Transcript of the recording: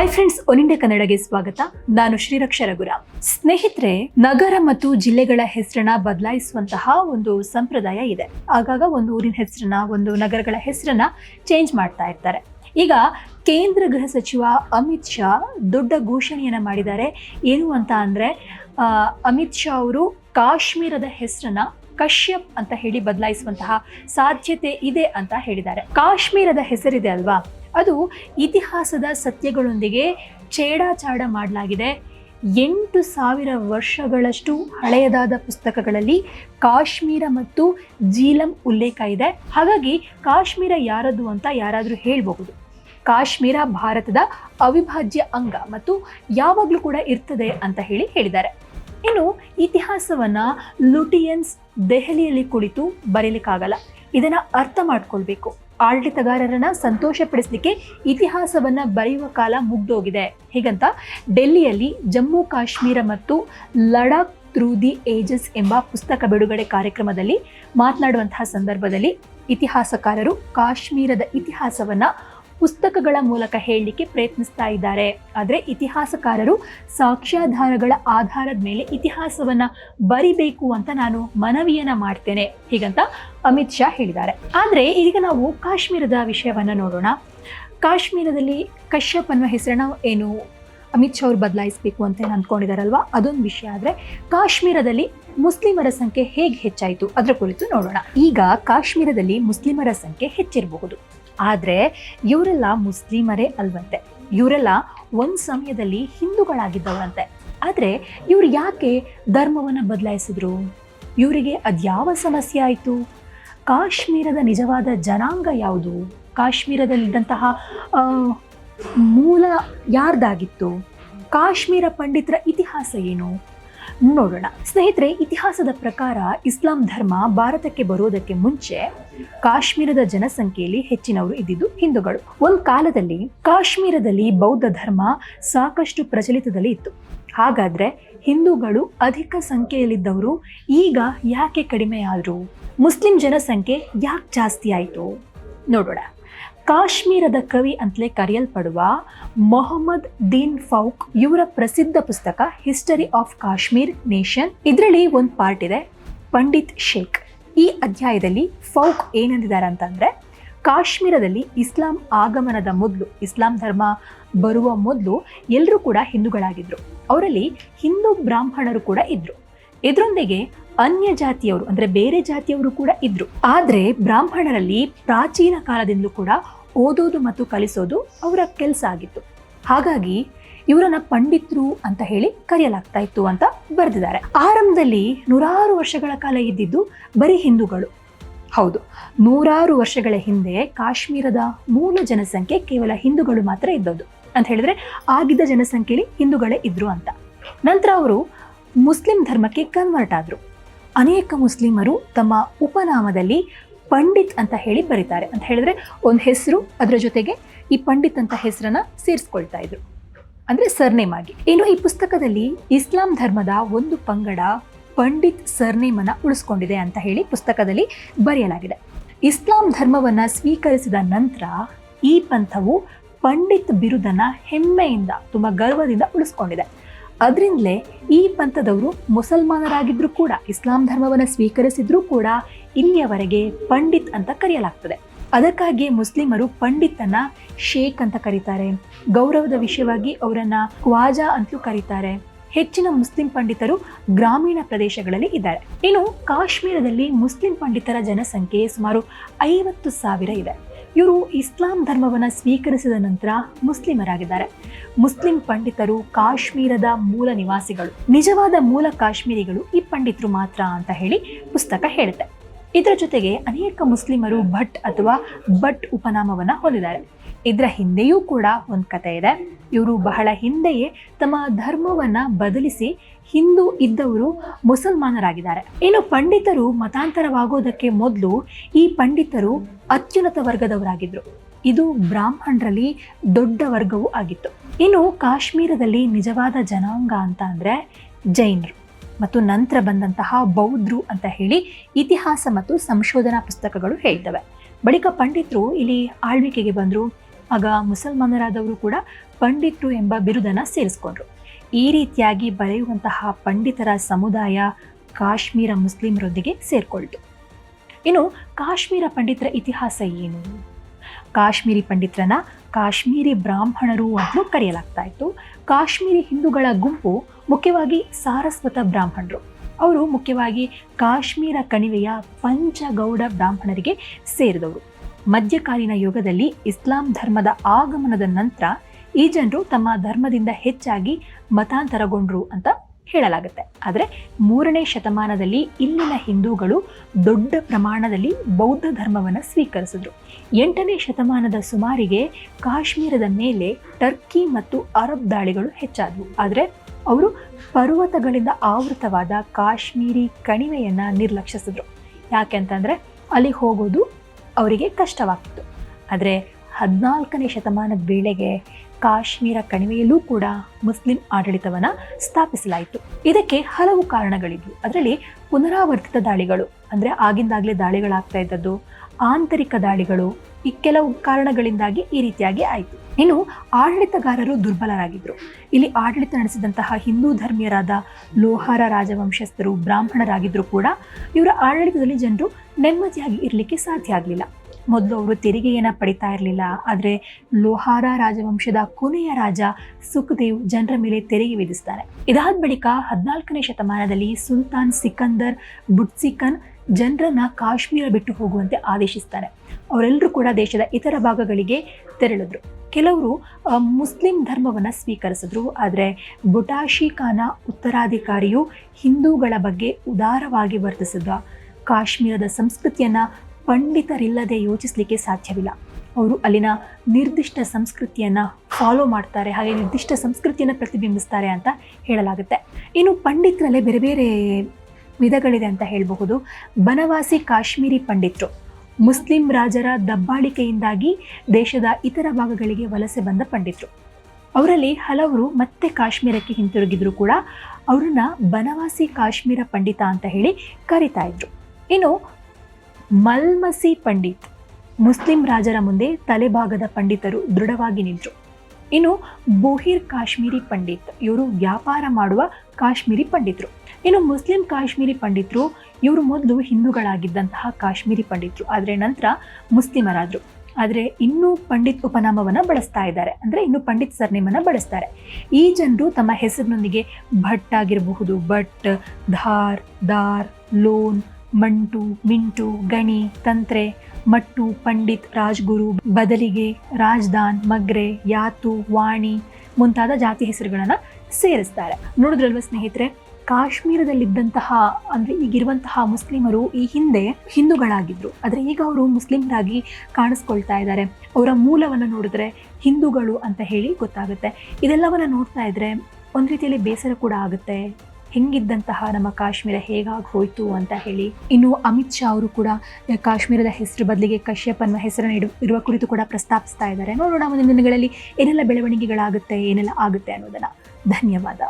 Hi friends ಒನಿಂಡೆ ಕನ್ನಡಗೆ ಸ್ವಾಗತ ನಾನು ಶ್ರೀರಕ್ಷ ರಘುರಾಮ್ ಸ್ನೇಹಿತರೆ ನಗರ ಮತ್ತು ಜಿಲ್ಲೆಗಳ ಹೆಸರನ್ನ ಬದಲಾಯಿಸುವಂತಹ ಒಂದು ಸಂಪ್ರದಾಯ ಇದೆ ಆಗಾಗ ಒಂದು ಊರಿನ ಹೆಸರನ್ನ ಒಂದು ನಗರಗಳ ಹೆಸರನ್ನ ಚೇಂಜ್ ಮಾಡ್ತಾ ಇರ್ತಾರೆ ಈಗ ಕೇಂದ್ರ ಗೃಹ ಸಚಿವ ಅಮಿತ್ ಶಾ ದೊಡ್ಡ ಘೋಷಣೆಯನ್ನ ಮಾಡಿದ್ದಾರೆ ಏನು ಅಂತ ಅಂದರೆ ಅಮಿತ್ ಶಾ ಅವರು ಕಾಶ್ಮೀರದ ಹೆಸರನ್ನ ಕಶ್ಯಪ್ ಅಂತ ಹೇಳಿ ಬದಲಾಯಿಸುವಂತಹ ಸಾಧ್ಯತೆ ಇದೆ ಅಂತ ಹೇಳಿದ್ದಾರೆ ಕಾಶ್ಮೀರದ ಹೆಸರಿದೆ ಅಲ್ವಾ ಅದು ಇತಿಹಾಸದ ಸತ್ಯಗಳೊಂದಿಗೆ ಛೇಡಾಚಾಡ ಮಾಡಲಾಗಿದೆ. ಎಂಟು ಸಾವಿರ ವರ್ಷಗಳಷ್ಟು ಹಳೆಯದಾದ ಪುಸ್ತಕಗಳಲ್ಲಿ ಕಾಶ್ಮೀರ ಮತ್ತು ಜೀಲಂ ಉಲ್ಲೇಖ ಇದೆ. ಹಾಗಾಗಿ ಕಾಶ್ಮೀರ ಯಾರದು ಅಂತ ಯಾರಾದರೂ ಹೇಳಬಹುದು. ಕಾಶ್ಮೀರ ಭಾರತದ ಅವಿಭಾಜ್ಯ ಅಂಗ ಮತ್ತು ಯಾವಾಗಲೂ ಕೂಡ ಇರ್ತದೆ ಅಂತ ಹೇಳಿ ಹೇಳಿದ್ದಾರೆ. ಇನ್ನು ಇತಿಹಾಸವನ್ನು ಲುಟಿಯನ್ಸ್ ದೆಹಲಿಯಲ್ಲಿ ಕುಳಿತು ಬರೀಲಿಕ್ಕಾಗಲ್ಲ. ಇದನ್ನು ಅರ್ಥ ಮಾಡ್ಕೊಳ್ಬೇಕು. ಆಡಳಿತಗಾರರನ್ನ ಸಂತೋಷಪಡಿಸಲಿಕ್ಕೆ ಇತಿಹಾಸವನ್ನ ಬರೆಯುವ ಕಾಲ ಮುಗ್ದೋಗಿದೆ. ಹೀಗಂತ? ಡೆಲ್ಲಿಯಲ್ಲಿ ಜಮ್ಮು, ಕಾಶ್ಮೀರ ಮತ್ತು ಲಡಾಖ್ ಥ್ರೂ ದಿ ಏಜಸ್ ಎಂಬ ಪುಸ್ತಕ ಬಿಡುಗಡೆ ಕಾರ್ಯಕ್ರಮದಲ್ಲಿ ಮಾತನಾಡುವಂತಹ ಸಂದರ್ಭದಲ್ಲಿ ಇತಿಹಾಸಕಾರರು ಕಾಶ್ಮೀರದ ಇತಿಹಾಸವನ್ನ ಪುಸ್ತಕಗಳ ಮೂಲಕ ಹೇಳಲಿಕ್ಕೆ ಪ್ರಯತ್ನಿಸ್ತಾ ಇದ್ದಾರೆ. ಆದರೆ ಇತಿಹಾಸಕಾರರು ಸಾಕ್ಷ್ಯಾಧಾರಗಳ ಆಧಾರದ ಮೇಲೆ ಇತಿಹಾಸವನ್ನ ಬರಿಬೇಕು ಅಂತ ನಾನು ಮನವಿಯನ್ನು ಮಾಡ್ತೇನೆ. ಹೀಗಂತ ಅಮಿತ್ ಶಾ ಹೇಳಿದ್ದಾರೆ. ಆದರೆ ಈಗ ನಾವು ಕಾಶ್ಮೀರದ ವಿಷಯವನ್ನ ನೋಡೋಣ. ಕಾಶ್ಮೀರದಲ್ಲಿ ಕಶ್ಯಪ್ ಅನ್ನುವ ಹೆಸರನ್ನ ಏನು ಅಮಿತ್ ಶಾ ಅವರು ಬದಲಾಯಿಸಬೇಕು ಅಂತ ಏನು ಅಂದ್ಕೊಂಡಿದ್ದಾರಲ್ವಾ ಅದೊಂದು ವಿಷಯ. ಆದರೆ ಕಾಶ್ಮೀರದಲ್ಲಿ ಮುಸ್ಲಿಮರ ಸಂಖ್ಯೆ ಹೇಗೆ ಹೆಚ್ಚಾಯಿತು? ಅದರ ಕುರಿತು ನೋಡೋಣ. ಈಗ ಕಾಶ್ಮೀರದಲ್ಲಿ ಮುಸ್ಲಿಮರ ಸಂಖ್ಯೆ ಹೆಚ್ಚಿರಬಹುದು. ಆದರೆ ಇವರೆಲ್ಲ ಮುಸ್ಲಿಮರೇ ಅಲ್ವಂತೆ. ಇವರೆಲ್ಲ ಒಂದು ಸಮಯದಲ್ಲಿ ಹಿಂದೂಗಳಾಗಿದ್ದವರಂತೆ. ಆದರೆ ಇವರು ಯಾಕೆ ಧರ್ಮವನ್ನು ಬದಲಾಯಿಸಿದ್ರು? ಇವರಿಗೆ ಅದ್ಯಾವ ಸಮಸ್ಯೆ ಆಯಿತು? ಕಾಶ್ಮೀರದ ನಿಜವಾದ ಜನಾಂಗ ಯಾವುದು? ಕಾಶ್ಮೀರದಲ್ಲಿದ್ದಂತಹ ಮೂಲ ಯಾರ್ದಾಗಿತ್ತು? ಕಾಶ್ಮೀರ ಪಂಡಿತರ ಇತಿಹಾಸ ಏನು? ನೋಡೋಣ. ಸ್ನೇಹಿತರೆ, ಇತಿಹಾಸದ ಪ್ರಕಾರ ಇಸ್ಲಾಂ ಧರ್ಮ ಭಾರತಕ್ಕೆ ಬರೋದಕ್ಕೆ ಮುಂಚೆ ಕಾಶ್ಮೀರದ ಜನಸಂಖ್ಯೆಯಲ್ಲಿ ಹೆಚ್ಚಿನವರು ಇದ್ದಿದ್ದು ಹಿಂದೂಗಳು. ಒಂದು ಕಾಲದಲ್ಲಿ ಕಾಶ್ಮೀರದಲ್ಲಿ ಬೌದ್ಧ ಧರ್ಮ ಸಾಕಷ್ಟು ಪ್ರಚಲಿತದಲ್ಲಿ ಇತ್ತು. ಹಾಗಾದ್ರೆ ಹಿಂದೂಗಳು ಅಧಿಕ ಸಂಖ್ಯೆಯಲ್ಲಿದ್ದವರು ಈಗ ಯಾಕೆ ಕಡಿಮೆಯಾದರು? ಮುಸ್ಲಿಂ ಜನಸಂಖ್ಯೆ ಯಾಕೆ ಜಾಸ್ತಿ ಆಯಿತು? ನೋಡೋಣ. ಕಾಶ್ಮೀರದ ಕವಿ ಅಂತಲೇ ಕರೆಯಲ್ಪಡುವ ಮೊಹಮ್ಮದ್ ದೀನ್ ಫೌಕ್ ಇವರ ಪ್ರಸಿದ್ಧ ಪುಸ್ತಕ ಹಿಸ್ಟರಿ ಆಫ್ ಕಾಶ್ಮೀರ್ ನೇಷನ್ ಇದರಲ್ಲಿ ಒಂದು ಪಾರ್ಟ್ ಇದೆ, ಪಂಡಿತ್ ಶೇಖ್. ಈ ಅಧ್ಯಾಯದಲ್ಲಿ ಫೌಕ್ ಏನಂದಿದ್ದಾರೆ ಅಂತಂದ್ರೆ, ಕಾಶ್ಮೀರದಲ್ಲಿ ಇಸ್ಲಾಂ ಆಗಮನದ ಮೊದಲು, ಇಸ್ಲಾಂ ಧರ್ಮ ಬರುವ ಮೊದಲು ಎಲ್ಲರೂ ಕೂಡ ಹಿಂದೂಗಳಾಗಿದ್ರು. ಅವರಲ್ಲಿ ಹಿಂದೂ ಬ್ರಾಹ್ಮಣರು ಕೂಡ ಇದ್ರು. ಇದರೊಂದಿಗೆ ಅನ್ಯ ಜಾತಿಯವರು, ಅಂದ್ರೆ ಬೇರೆ ಜಾತಿಯವರು ಕೂಡ ಇದ್ರು. ಆದ್ರೆ ಬ್ರಾಹ್ಮಣರಲ್ಲಿ ಪ್ರಾಚೀನ ಕಾಲದಿಂದಲೂ ಕೂಡ ಓದೋದು ಮತ್ತು ಕಲಿಸೋದು ಅವರ ಕೆಲಸ ಆಗಿತ್ತು. ಹಾಗಾಗಿ ಇವರನ್ನ ಪಂಡಿತರು ಅಂತ ಹೇಳಿ ಕರೆಯಲಾಗ್ತಾ ಇತ್ತು ಅಂತ ಬರೆದಿದ್ದಾರೆ. ಆರಂಭದಲ್ಲಿ ನೂರಾರು ವರ್ಷಗಳ ಕಾಲ ಇದ್ದಿದ್ದು ಬರೀ ಹಿಂದೂಗಳು. ಹೌದು, ನೂರಾರು ವರ್ಷಗಳ ಹಿಂದೆ ಕಾಶ್ಮೀರದ ಮೂಲ ಜನಸಂಖ್ಯೆ ಕೇವಲ ಹಿಂದೂಗಳು ಮಾತ್ರ ಇದ್ದದ್ದು. ಅಂತ ಹೇಳಿದ್ರೆ ಆಗಿದ್ದ ಜನಸಂಖ್ಯೆಯಲ್ಲಿ ಹಿಂದೂಗಳೇ ಇದ್ರು ಅಂತ. ನಂತರ ಅವರು ಮುಸ್ಲಿಂ ಧರ್ಮಕ್ಕೆ ಕನ್ವರ್ಟ್ ಆದರು. ಅನೇಕ ಮುಸ್ಲಿಮರು ತಮ್ಮ ಉಪನಾಮದಲ್ಲಿ ಪಂಡಿತ್ ಅಂತ ಹೇಳಿ ಬರೀತಾರೆ. ಅಂತ ಹೇಳಿದ್ರೆ ಒಂದು ಹೆಸರು, ಅದರ ಜೊತೆಗೆ ಈ ಪಂಡಿತ್ ಅಂತ ಹೆಸರನ್ನ ಸೇರಿಸ್ಕೊಳ್ತಾ ಇದ್ರು. ಅಂದ್ರೆ ಸರ್ನೇಮ್ ಆಗಿ. ಇನ್ನು ಈ ಪುಸ್ತಕದಲ್ಲಿ ಇಸ್ಲಾಂ ಧರ್ಮದ ಒಂದು ಪಂಗಡ ಪಂಡಿತ್ ಸರ್ನೇಮ್ ಅನ್ನ ಉಳಿಸ್ಕೊಂಡಿದೆ ಅಂತ ಹೇಳಿ ಪುಸ್ತಕದಲ್ಲಿ ಬರೆಯಲಾಗಿದೆ. ಇಸ್ಲಾಂ ಧರ್ಮವನ್ನ ಸ್ವೀಕರಿಸಿದ ನಂತರ ಈ ಪಂಥವು ಪಂಡಿತ್ ಬಿರುದನ್ನ ಹೆಮ್ಮೆಯಿಂದ, ತುಂಬಾ ಗರ್ವದಿಂದ ಉಳಿಸ್ಕೊಂಡಿದೆ. ಅದರಿಂದಲೇ ಈ ಪಂಥದವರು ಮುಸಲ್ಮಾನರಾಗಿದ್ದರೂ ಕೂಡ, ಇಸ್ಲಾಂ ಧರ್ಮವನ್ನು ಸ್ವೀಕರಿಸಿದ್ರೂ ಕೂಡ ಇಲ್ಲಿಯವರೆಗೆ ಪಂಡಿತ್ ಅಂತ ಕರೆಯಲಾಗ್ತದೆ. ಅದಕ್ಕಾಗಿ ಮುಸ್ಲಿಮರು ಪಂಡಿತನ ಶೇಖ್ ಅಂತ ಕರೀತಾರೆ. ಗೌರವದ ವಿಷಯವಾಗಿ ಅವರನ್ನ ಖ್ವಾಜಾ ಅಂತಲೂ ಕರೀತಾರೆ. ಹೆಚ್ಚಿನ ಮುಸ್ಲಿಂ ಪಂಡಿತರು ಗ್ರಾಮೀಣ ಪ್ರದೇಶಗಳಲ್ಲಿ ಇದ್ದಾರೆ. ಇನ್ನು ಕಾಶ್ಮೀರದಲ್ಲಿ ಮುಸ್ಲಿಂ ಪಂಡಿತರ ಜನಸಂಖ್ಯೆ ಸುಮಾರು ಐವತ್ತು ಸಾವಿರ ಇದೆ. ಇವರು ಇಸ್ಲಾಂ ಧರ್ಮವನ್ನು ಸ್ವೀಕರಿಸಿದ ನಂತರ ಮುಸ್ಲಿಮರಾಗಿದ್ದಾರೆ. ಮುಸ್ಲಿಂ ಪಂಡಿತರು ಕಾಶ್ಮೀರದ ಮೂಲ ನಿವಾಸಿಗಳು. ನಿಜವಾದ ಮೂಲ ಕಾಶ್ಮೀರಿಗಳು ಈ ಪಂಡಿತರು ಮಾತ್ರ ಅಂತ ಹೇಳಿ ಪುಸ್ತಕ ಹೇಳುತ್ತೆ. ಇದರ ಜೊತೆಗೆ ಅನೇಕ ಮುಸ್ಲಿಮರು ಭಟ್ ಅಥವಾ ಭಟ್ ಉಪನಾಮವನ್ನು ಹೊಂದಿದ್ದಾರೆ ಇದರ ಹಿಂದೆಯೂ ಕೂಡ ಒಂದು ಕತೆ ಇದೆ. ಇವರು ಬಹಳ ಹಿಂದೆಯೇ ತಮ್ಮ ಧರ್ಮವನ್ನು ಬದಲಿಸಿ ಹಿಂದೂ ಇದ್ದವರು ಮುಸಲ್ಮಾನರಾಗಿದ್ದಾರೆ. ಇನ್ನು ಪಂಡಿತರು ಮತಾಂತರವಾಗೋದಕ್ಕೆ ಮೊದಲು ಈ ಪಂಡಿತರು ಅತ್ಯುನ್ನತ ವರ್ಗದವರಾಗಿದ್ದರು ಇದು ಬ್ರಾಹ್ಮಣರಲ್ಲಿ ದೊಡ್ಡ ವರ್ಗವೂ ಆಗಿತ್ತು. ಇನ್ನು ಕಾಶ್ಮೀರದಲ್ಲಿ ನಿಜವಾದ ಜನಾಂಗ ಅಂತ ಅಂದರೆ ಜೈನರು ಮತ್ತು ನಂತರ ಬಂದಂತಹ ಬೌದ್ಧರು ಅಂತ ಹೇಳಿ ಇತಿಹಾಸ ಮತ್ತು ಸಂಶೋಧನಾ ಪುಸ್ತಕಗಳು ಹೇಳ್ತವೆ. ಬಳಿಕ ಪಂಡಿತರು ಇಲ್ಲಿ ಆಳ್ವಿಕೆಗೆ ಬಂದರು ಆಗ ಮುಸಲ್ಮಾನರಾದವರು ಕೂಡ ಪಂಡಿತರು ಎಂಬ ಬಿರುದನ್ನು ಸೇರಿಸ್ಕೊಂಡ್ರು. ಈ ರೀತಿಯಾಗಿ ಬರೆಯುವಂತಹ ಪಂಡಿತರ ಸಮುದಾಯ ಕಾಶ್ಮೀರ ಮುಸ್ಲಿಮರೊಂದಿಗೆ ಸೇರ್ಕೊಳ್ತು. ಇನ್ನು ಕಾಶ್ಮೀರ ಪಂಡಿತರ ಇತಿಹಾಸ ಏನು? ಕಾಶ್ಮೀರಿ ಪಂಡಿತರನ್ನ ಕಾಶ್ಮೀರಿ ಬ್ರಾಹ್ಮಣರು ಅಂತಲೂ ಕರೆಯಲಾಗ್ತಾ ಇತ್ತು. ಕಾಶ್ಮೀರಿ ಹಿಂದೂಗಳ ಗುಂಪು ಮುಖ್ಯವಾಗಿ ಸಾರಸ್ವತ ಬ್ರಾಹ್ಮಣರು. ಅವರು ಮುಖ್ಯವಾಗಿ ಕಾಶ್ಮೀರ ಕಣಿವೆಯ ಪಂಚಗೌಡ ಬ್ರಾಹ್ಮಣರಿಗೆ ಸೇರಿದವರು. ಮಧ್ಯಕಾಲೀನ ಯುಗದಲ್ಲಿ ಇಸ್ಲಾಂ ಧರ್ಮದ ಆಗಮನದ ನಂತರ ಈ ಜನರು ತಮ್ಮ ಧರ್ಮದಿಂದ ಹೆಚ್ಚಾಗಿ ಮತಾಂತರಗೊಂಡ್ರು ಅಂತ ಹೇಳಲಾಗುತ್ತೆ. ಆದರೆ ಮೂರನೇ ಶತಮಾನದಲ್ಲಿ ಇಲ್ಲಿನ ಹಿಂದೂಗಳು ದೊಡ್ಡ ಪ್ರಮಾಣದಲ್ಲಿ ಬೌದ್ಧ ಧರ್ಮವನ್ನು ಸ್ವೀಕರಿಸಿದ್ರು. ಎಂಟನೇ ಶತಮಾನದ ಸುಮಾರಿಗೆ ಕಾಶ್ಮೀರದ ಮೇಲೆ ಟರ್ಕಿ ಮತ್ತು ಅರಬ್ ದಾಳಿಗಳು ಹೆಚ್ಚಾದವು. ಆದರೆ ಅವರು ಪರ್ವತಗಳಿಂದ ಆವೃತವಾದ ಕಾಶ್ಮೀರಿ ಕಣಿವೆಯನ್ನು ನಿರ್ಲಕ್ಷಿಸಿದ್ರು. ಯಾಕೆಂತಂದರೆ ಅಲ್ಲಿ ಹೋಗೋದು ಅವರಿಗೆ ಕಷ್ಟವಾಗ್ತಿತ್ತು. ಆದರೆ ಹದಿನಾಲ್ಕನೇ ಶತಮಾನದ ವೇಳೆಗೆ ಕಾಶ್ಮೀರ ಕಣಿವೆಯಲ್ಲೂ ಕೂಡ ಮುಸ್ಲಿಂ ಆಡಳಿತವನ್ನು ಸ್ಥಾಪಿಸಲಾಯಿತು. ಇದಕ್ಕೆ ಹಲವು ಕಾರಣಗಳಿದ್ವು. ಅದರಲ್ಲಿ ಪುನರಾವರ್ತಿತ ದಾಳಿಗಳು, ಅಂದರೆ ಆಗಿಂದಾಗಲೇ ದಾಳಿಗಳಾಗ್ತಾ ಇದ್ದದ್ದು ಆಂತರಿಕ ದಾಳಿಗಳು ಈ ಕೆಲವು ಕಾರಣಗಳಿಂದಾಗಿ ಈ ರೀತಿಯಾಗಿ ಆಯಿತು. ಇನ್ನು ಆಡಳಿತಗಾರರು ದುರ್ಬಲರಾಗಿದ್ದರು ಇಲ್ಲಿ ಆಡಳಿತ ನಡೆಸಿದಂತಹ ಹಿಂದೂ ಧರ್ಮೀಯರಾದ ಲೋಹಾರ ರಾಜವಂಶಸ್ಥರು ಬ್ರಾಹ್ಮಣರಾಗಿದ್ದರೂ ಕೂಡ ಇವರ ಆಡಳಿತದಲ್ಲಿ ಜನರು ನೆಮ್ಮದಿಯಾಗಿ ಇರಲಿಕ್ಕೆ ಸಾಧ್ಯ ಆಗಲಿಲ್ಲ. ಮೊದಲು ಅವರು ತೆರಿಗೆಯನ್ನು ಪಡಿತಾ ಇರಲಿಲ್ಲ. ಆದರೆ ಲೋಹಾರ ರಾಜವಂಶದ ಕೊನೆಯ ರಾಜ ಸುಖದೇವ್ ಜನರ ಮೇಲೆ ತೆರಿಗೆ ವಿಧಿಸ್ತಾರೆ. ಇದಾದ ಬಳಿಕ ಹದಿನಾಲ್ಕನೇ ಶತಮಾನದಲ್ಲಿ ಸುಲ್ತಾನ್ ಸಿಕಂದರ್ ಬುಟ್ಸಿಕನ್ ಜನರನ್ನ ಕಾಶ್ಮೀರ ಬಿಟ್ಟು ಹೋಗುವಂತೆ ಆದೇಶಿಸ್ತಾರೆ. ಅವರೆಲ್ಲರೂ ಕೂಡ ದೇಶದ ಇತರ ಭಾಗಗಳಿಗೆ ತೆರಳಿದ್ರು. ಕೆಲವರು ಮುಸ್ಲಿಂ ಧರ್ಮವನ್ನು ಸ್ವೀಕರಿಸಿದ್ರು. ಆದರೆ ಬುಟಾಶಿ ಖಾನ ಉತ್ತರಾಧಿಕಾರಿಯು ಹಿಂದೂಗಳ ಬಗ್ಗೆ ಉದಾರವಾಗಿ ವರ್ತಿಸಿದ ಕಾಶ್ಮೀರದ ಸಂಸ್ಕೃತಿಯನ್ನು ಪಂಡಿತರಿಲ್ಲದೆ ಯೋಚಿಸಲಿಕ್ಕೆ ಸಾಧ್ಯವಿಲ್ಲ. ಅವರು ಅಲ್ಲಿನ ನಿರ್ದಿಷ್ಟ ಸಂಸ್ಕೃತಿಯನ್ನು ಫಾಲೋ ಮಾಡ್ತಾರೆ, ಹಾಗೆ ನಿರ್ದಿಷ್ಟ ಸಂಸ್ಕೃತಿಯನ್ನು ಪ್ರತಿಬಿಂಬಿಸ್ತಾರೆ ಅಂತ ಹೇಳಲಾಗುತ್ತೆ. ಇನ್ನು ಪಂಡಿತರಲ್ಲೇ ಬೇರೆ ಬೇರೆ ವಿಧಗಳಿದೆ ಅಂತ ಹೇಳಬಹುದು. ಬನವಾಸಿ ಕಾಶ್ಮೀರಿ ಪಂಡಿತರು, ಮುಸ್ಲಿಂ ರಾಜರ ದಬ್ಬಾಳಿಕೆಯಿಂದಾಗಿ ದೇಶದ ಇತರ ಭಾಗಗಳಿಗೆ ವಲಸೆ ಬಂದ ಪಂಡಿತರು. ಅವರಲ್ಲಿ ಹಲವರು ಮತ್ತೆ ಕಾಶ್ಮೀರಕ್ಕೆ ಹಿಂತಿರುಗಿದ್ರು ಕೂಡ ಅವರನ್ನ ಬನವಾಸಿ ಕಾಶ್ಮೀರ ಪಂಡಿತ ಅಂತ ಹೇಳಿ ಕರಿತಾ ಇದ್ರು. ಇನ್ನು ಮಲ್ಮಸಿ ಪಂಡಿತ್, ಮುಸ್ಲಿಂ ರಾಜರ ಮುಂದೆ ತಲೆಭಾಗದ ಪಂಡಿತರು ದೃಢವಾಗಿ ನಿಂತರು. ಇನ್ನು ಬೋಹಿರ್ ಕಾಶ್ಮೀರಿ ಪಂಡಿತ್, ಇವರು ವ್ಯಾಪಾರ ಮಾಡುವ ಕಾಶ್ಮೀರಿ ಪಂಡಿತರು. ಇನ್ನು ಮುಸ್ಲಿಂ ಕಾಶ್ಮೀರಿ ಪಂಡಿತರು, ಇವರು ಮೊದಲು ಹಿಂದೂಗಳಾಗಿದ್ದಂತಹ ಕಾಶ್ಮೀರಿ ಪಂಡಿತರು. ಆದರೆ ನಂತರ ಮುಸ್ಲಿಮರಾದರು. ಆದರೆ ಇನ್ನೂ ಪಂಡಿತ್ ಉಪನಾಮವನ್ನು ಬಳಸ್ತಾ ಇದ್ದಾರೆ. ಅಂದರೆ ಇನ್ನು ಪಂಡಿತ್ ಸರ್ನೇಮನ್ನು ಬಳಸ್ತಾರೆ. ಈ ಜನರು ತಮ್ಮ ಹೆಸರಿನೊಂದಿಗೆ ಭಟ್ ಆಗಿರಬಹುದು. ಭಟ್, ಧಾರ್, ದಾರ್, ಲೋನ್ ಮಂಟು, ಮಿಂಟು, ಗಣಿ, ತಂತ್ರೆ, ಮಟ್ಟು, ಪಂಡಿತ್, ರಾಜ್ಗುರು, ಬದಲಿಗೆ ರಾಜ್ದಾನ್ ಮಗ್ರೆ, ಯಾತು, ವಾಣಿ ಮುಂತಾದ ಜಾತಿ ಹೆಸರುಗಳನ್ನು ಸೇರಿಸ್ತಾರೆ. ನೋಡಿದ್ರಲ್ವ ಸ್ನೇಹಿತರೆ, ಕಾಶ್ಮೀರದಲ್ಲಿದ್ದಂತಹ, ಅಂದರೆ ಈಗಿರುವಂತಹ ಮುಸ್ಲಿಮರು ಈ ಹಿಂದೆ ಹಿಂದೂಗಳಾಗಿದ್ದರು ಆದರೆ ಈಗ ಅವರು ಮುಸ್ಲಿಮರಾಗಿ ಕಾಣಿಸ್ಕೊಳ್ತಾ ಇದ್ದಾರೆ. ಅವರ ಮೂಲವನ್ನು ನೋಡಿದ್ರೆ ಹಿಂದೂಗಳು ಅಂತ ಹೇಳಿ ಗೊತ್ತಾಗುತ್ತೆ. ಇದೆಲ್ಲವನ್ನು ನೋಡ್ತಾ ಇದ್ರೆ ಒಂದು ರೀತಿಯಲ್ಲಿ ಬೇಸರ ಕೂಡ ಆಗುತ್ತೆ. ಹೆಂಗಿದ್ದಂತಹ ನಮ್ಮ ಕಾಶ್ಮೀರ ಹೇಗಾಗಿ ಹೋಯ್ತು ಅಂತ ಹೇಳಿ, ಇನ್ನು ಅಮಿತ್ ಶಾ ಅವರು ಕೂಡ ಕಾಶ್ಮೀರದ ಹೆಸರು ಬದಲಿಗೆ ಕಶ್ಯಪ್ ಅನ್ನುವ ಹೆಸರನ್ನು ಇಡು ಇರುವ ಕುರಿತು ಕೂಡ ಪ್ರಸ್ತಾಪಿಸ್ತಾ ಇದ್ದಾರೆ. ನೋಡೋಣ ಮುಂದಿನ ದಿನಗಳಲ್ಲಿ ಏನೆಲ್ಲ ಬೆಳವಣಿಗೆಗಳಾಗುತ್ತೆ, ಏನೆಲ್ಲ ಆಗುತ್ತೆ ಅನ್ನೋದನ್ನು. ಧನ್ಯವಾದ.